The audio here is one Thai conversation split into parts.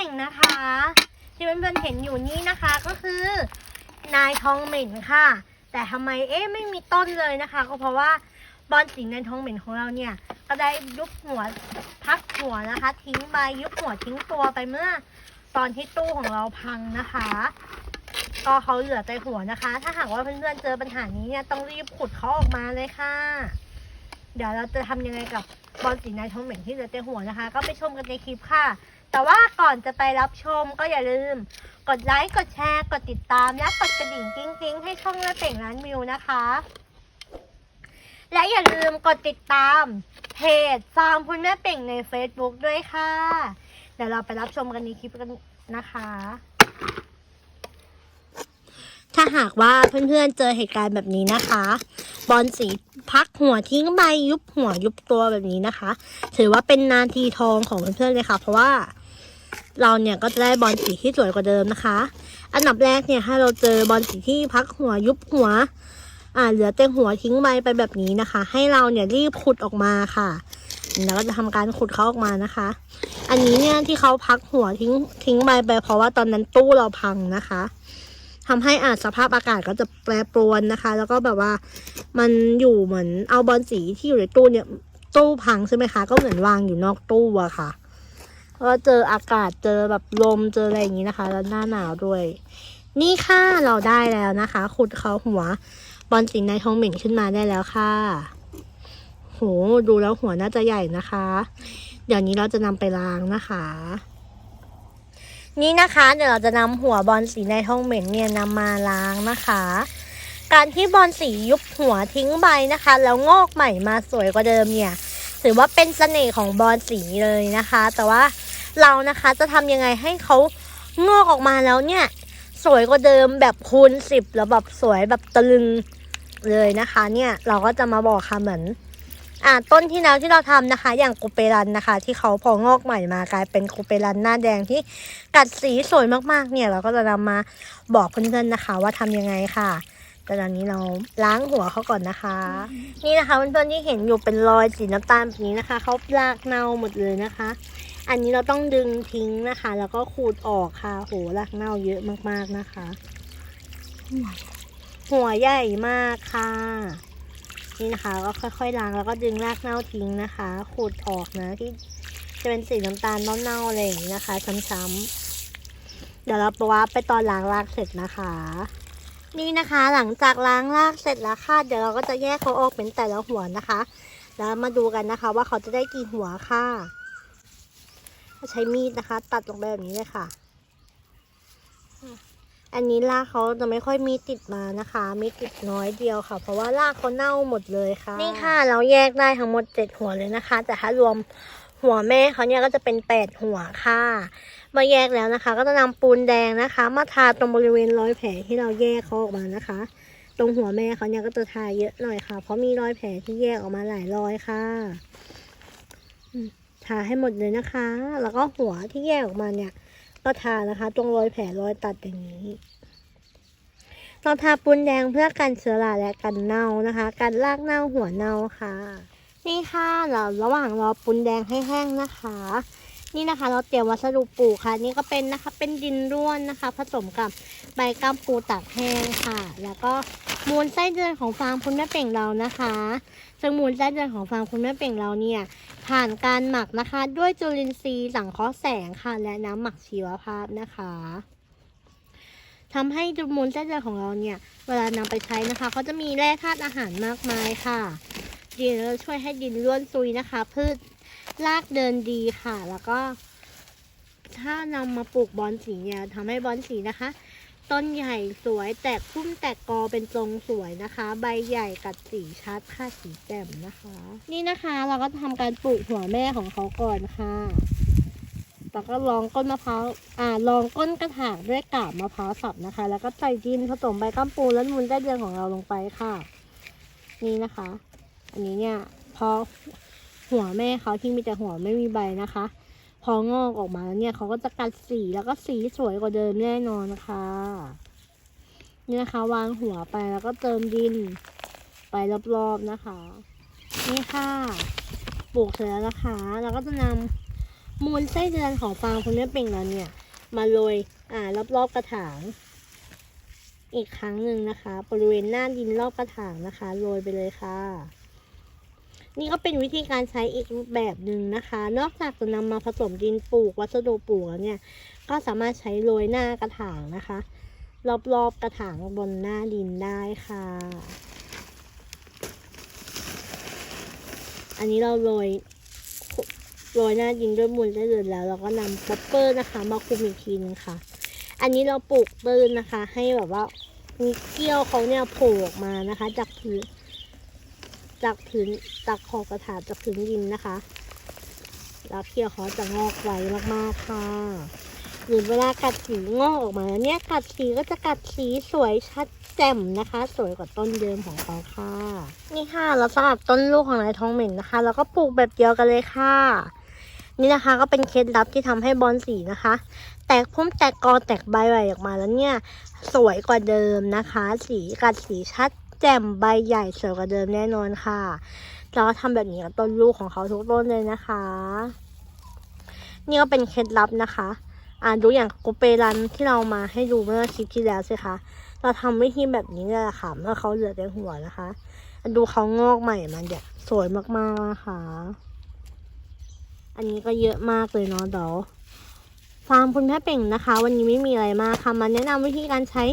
ป่งนะคะ ที่เพื่อนๆเห็นอยู่นี้นะคะก็คือนายทองเหม็นค่ะ แต่ทำไมเอ๊ะไม่มีต้นเลยนะคะ ก็เพราะว่าบอลสีนายทองเหม็นของเราเนี่ยก็ได้ยุบหัวพักหัวนะคะ ทิ้งใบยุบหัวทิ้งตัวไปเมื่อ ตอนที่ตู้ของเราพังนะคะ ก็เขาเหลือแต่หัวนะคะ ถ้าหากว่าเพื่อนๆเจอปัญหานี้เนี่ยต้องรีบขุดเขาออกมาเลยค่ะ เดี๋ยวเราจะทำยังไงกับบอลสีนายทองเหม็นที่เหลือแต่หัวนะคะ ก็ไปชมกันในคลิปค่ะ แต่ว่าก่อนจะไปรับชมก็อย่าลืม กดไลค์ กดแชร์ กดติดตาม และกดกระดิ่งกิ้งๆให้ช่องแม่เป่งร้านวิวนะคะ และอย่าลืมกดติดตาม เพจฟาร์มคุณแม่เป่งใน Facebook ด้วยค่ะ เดี๋ยวเราไปรับชมกันในคลิปกันนะคะ ถ้าหากว่าเพื่อนๆเจอเหตุการณ์แบบนี้นะคะ บอลสีพักหัวทิ้งใบยุบหัวยุบตัวแบบนี้นะคะ ถือว่าเป็นนาทีทองของเพื่อนๆเลยค่ะ เพราะว่า เราเนี่ยก็จะได้บอลสีที่สวยกว่าเดิมนะคะ อันดับแรกเนี่ยถ้าเราเจอบอลสีที่พักหัวยุบหัว อ่าเหลือแต่หัวทิ้งใบไปแบบนี้นะคะ ให้เราเนี่ยรีบขุดออกมาค่ะแล้วก็จะทำการขุดเขาออกมานะคะ อันนี้เนี่ยที่เขาพักหัวทิ้งทิ้งใบไป เพราะว่าตอนนั้นตู้เราพังนะคะทำให้อาจสภาพอากาศก็จะแปรปรวนนะคะ แล้วก็แบบว่ามันอยู่เหมือนเอาบอลสีที่อยู่ในตู้เนี่ยตู้พังใช่ไหมคะ ก็เหมือนวางอยู่นอกตู้อะค่ะ ก็เจออากาศเจอแบบลมเจออะไรอย่างนี้นะคะ แล้วหน้าหนาวด้วย นี่ค่ะเราได้แล้วนะคะ ขุดเขาหัวบอลสีในทองเหม่งขึ้นมาได้แล้วค่ะ โหดูแล้วหัวน่าจะใหญ่นะคะ เดี๋ยวนี้เราจะนำไปล้างนะคะ นี่นะคะเดี๋ยวเราจะนำหัวบอลสีในทองเหม็นเนี่ยนำมาล้างนะคะ การที่บอลสียุบหัวทิ้งใบนะคะ แล้วงอกใหม่มาสวยกว่าเดิมเนี่ยถือว่าเป็นเสน่ห์ของบอลสีเลยนะคะ แต่ว่า เรานะคะจะทำยังไงให้เขางอกออกมาแล้วเนี่ย สวยกว่าเดิมแบบคูณสิบแล้วแบบสวยแบบตะลึงเลยนะคะ เนี่ยเราก็จะมาบอกค่ะเหมือนอ่าต้นที่แล้วที่เราทำนะคะ อย่างกูเปรันนะคะ ที่เขาพองอกใหม่มากลายเป็นกูเปรันหน้าแดงที่กัดสีสวยมากๆ เนี่ย เราก็จะนำมาบอกเพื่อนๆนะคะ ว่าทำยังไงค่ะ แต่ตอนนี้เราล้างหัวเขาก่อนนะคะ นี่นะคะเพื่อนๆที่เห็นอยู่เป็นรอยสีน้ำตาลแบบนี้นะคะเขาลากเน่าหมดเลยนะคะ อันนี้เราต้องดึงทิ้งนะคะ แล้วก็ขูดออกค่ะ โหรากเน่าเยอะมากๆนะคะ หัวใหญ่มากค่ะ นี่นะคะก็ค่อยๆล้างแล้วก็ดึงรากเน่าทิ้งนะคะ ขูดออกนะที่จะเป็นสีน้ำตาลเน่าๆอะไรอย่างนี้นะคะช้ำๆเดี๋ยวเราไปว่าไปตอนล้างรากเสร็จนะคะ นี่นะคะหลังจากล้างรากเสร็จแล้วค่ะ เดี๋ยวเราก็จะแยกเขาออกเป็นแต่ละหัวนะคะ แล้วมาดูกันนะคะว่าเขาจะได้กี่หัวค่ะ ใช้มีดนะคะ ตัดลงไปแบบนี้เลยค่ะ อันนี้รากเขาจะไม่ค่อยมีติดมานะคะ มีติดน้อยเดียวค่ะ เพราะว่ารากเขาเน่าหมดเลยค่ะ นี่ค่ะ เราแยกได้ทั้งหมดเจ็ดหัวเลยนะคะ แต่ถ้ารวมหัวแม่เขาเนี่ยก็จะเป็นแปดหัวค่ะมื่อแยกแล้วนะคะ ก็จะนำปูนแดงนะคะ มาทาตรงบริเวณรอยแผลที่เราแยกเขาออกมานะคะ ตรงหัวแม่เขาเนี่ยก็จะทาเยอะหน่อยค่ะ เพราะมีรอยแผลที่แยกออกมาหลายรอยค่ะอื ทาให้หมดเลยนะคะ แล้วก็หัวที่แยกออกมาเนี่ย ก็ทานะคะ ตรงรอยแผลรอยตัดอย่างนี้เราทาปูนแดงเพื่อกันเชื้อราและกันเน่านะคะกันรากเน่าหัวเน่าค่ะ นี่ค่ะเราระหว่างรอปูนแดงให้แห้งนะคะ นี่นะคะ เราเตรียมวัสดุปลูกค่ะ นี่ก็เป็นนะคะเป็นดินร่วนนะคะ ผสมกับใบก้ามปูตากแห้งค่ะ แล้วก็มูลไส้เดือนของฟาร์มคุณแม่เป่งเรานะคะซึ่งมูลไส้เดือนของฟาร์มคุณแม่เป่งเราเนี่ย ผ่านการหมักนะคะ ด้วยจุลินทรีย์สังเคราะห์แสงค่ะ และน้ำหมักชีวภาพนะคะทำให้มูลไส้เดือนของเราเนี่ย เวลานำไปใช้นะคะเขาจะมีแร่ธาตุอาหารมากมายค่ะดินจะช่วยให้ดินร่วนซุยนะคะ พืช รากเดินดีค่ะ แล้วก็ ถ้านำมาปลูกบอนสีเนี่ยทำให้บอนสีนะคะ ต้นใหญ่สวยแตกพุ่มแตกกอเป็นทรงสวยนะคะ ใบใหญ่กัดสีชัดค่ะสีแจ่มนะคะ นี่นะคะเราก็ทำการปลูกหัวแม่ของเขาก่อนค่ะแล้วก็รองก้นมะพร้าว อ่ารองก้นกระถางด้วยกาบมะพร้าวสับนะคะ แล้วก็ใส่ดินผสมใบก้ามปูและมูลได้เดือนของเราลงไปค่ะ นี่นะคะ อันนี้เนี่ย พอ หัวแม่เขาที่มีแต่หัวไม่มีใบนะคะ พองอกออกมาแล้วเนี่ยเขาก็จะกัดสีแล้วก็สีสวยกว่าเดิมแน่นอนนะคะนี่นะคะวางหัวไปแล้วก็เติมดินไปรอบๆนะคะ นี่ค่ะปลูกเสร็จแล้วนะคะ เราก็จะนำมูลไส้เดือนของฟางคุณแม่เป่งเราเนี่ย มาโรยอ่ารอบๆกระถาง อีกครั้งหนึ่งนะคะ บริเวณหน้าดินรอบกระถางนะคะโรยไปเลยค่ะ นี่ก็เป็นวิธีการใช้อีกแบบหนึ่งนะคะ นอกจากจะนำมาผสมดินปลูกวัสดุปลูกแล้วเนี่ย ก็สามารถใช้โรยหน้ากระถางนะคะ รอบๆกระถางบนหน้าดินได้ค่ะ อันนี้เราโรยโรยหน้าดินด้วยมูลได้เลยแล้ว เราก็นำป๊อปเปอร์นะคะ มาคุมอีกทีนึงค่ะ อันนี้เราปลูกตื้นนะคะ ให้แบบว่ามีเกี้ยวเขาเนี่ยโผล่ออกมานะคะ จากพื้น จากพื้นจากขอบกระถางจากพื้นดินนะคะแล้วเขียวเขาจะงอกไวมากๆค่ะหรือเวลากัดสีงอกออกมาแล้วเนี่ยกัดสีก็จะกัดสีสวยชัดแจ่มนะคะ สวยกว่าต้นเดิมของเขาค่ะ นี่ค่ะแล้วสำหรับต้นลูกของนายทองเหม็นนะคะ เราก็ปลูกแบบเดียวกันเลยค่ะ นี่นะคะก็เป็นเคล็ดลับที่ทำให้บอลสีนะคะ แตกพุ่มแตกกอแตกใบใหญ่ออกมาแล้วเนี่ย สวยกว่าเดิมนะคะ สีกัดสีชัด แจ่มใบใหญ่สวยกว่าเดิมแน่นอนค่ะเราทำแบบนี้กับต้นลูกของเขาทุกต้นเลยนะคะ นี่ก็เป็นเคล็ดลับนะคะ อ่าดูอย่างโกเปรันที่เรามาให้ดูเมื่อคลิปที่แล้วสิคะเราทำวิธีแบบนี้เลยค่ะเมื่อเขาเหลือแต่หัวนะคะ ดูเขางอกใหม่มันเดี๋ยสวยมากๆนะคะ อันนี้ก็เยอะมากเลยเนาะเดี๋ยว ฟาร์มคุณแม่เป่งนะคะ วันนี้ไม่มีอะไรมากค่ะมาแนะนำวิธีการใช้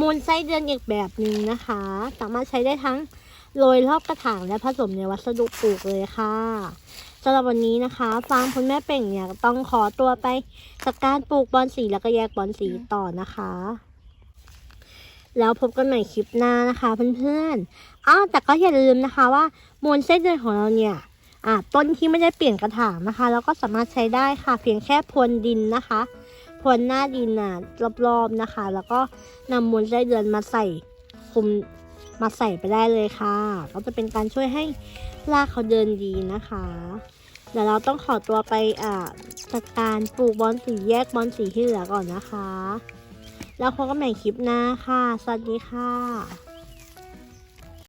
มูลไส้เดือนอีกแบบหนึ่งนะคะ สามารถใช้ได้ทั้งโรยรอบกระถางและผสมในวัสดุปลูกเลยค่ะสำหรับวันนี้นะคะ ฟาร์มคุณแม่เป่งเนี่ยต้องขอตัวไปจัดการปลูกบอลสีแล้วก็แยกบอลสีต่อนะคะ แล้วพบกันใหม่คลิปหน้านะคะเพื่อนๆอ้าวแต่ก็อย่าลืมนะคะว่ามูลไส้เดือนของเราเนี่ย อ่าต้นที่ไม่ได้เปลี่ยนกระถางนะคะ แล้วก็สามารถใช้ได้ค่ะ เพียงแค่พรวนดินนะคะพรวนหน้าดินน่ะรอบๆนะคะ แล้วก็นำมูลไส้เดือนมาใส่คุมมาใส่ไปได้เลยค่ะ ก็จะเป็นการช่วยให้รากเขาเดินดีนะคะ เดี๋ยวเราต้องขอตัวไปอ่าจัดการปลูกบอลสีแยกบอลสีที่เหลือก่อนนะคะ แล้วพบกันใหม่คลิปหน้าค่ะ สวัสดีค่ะ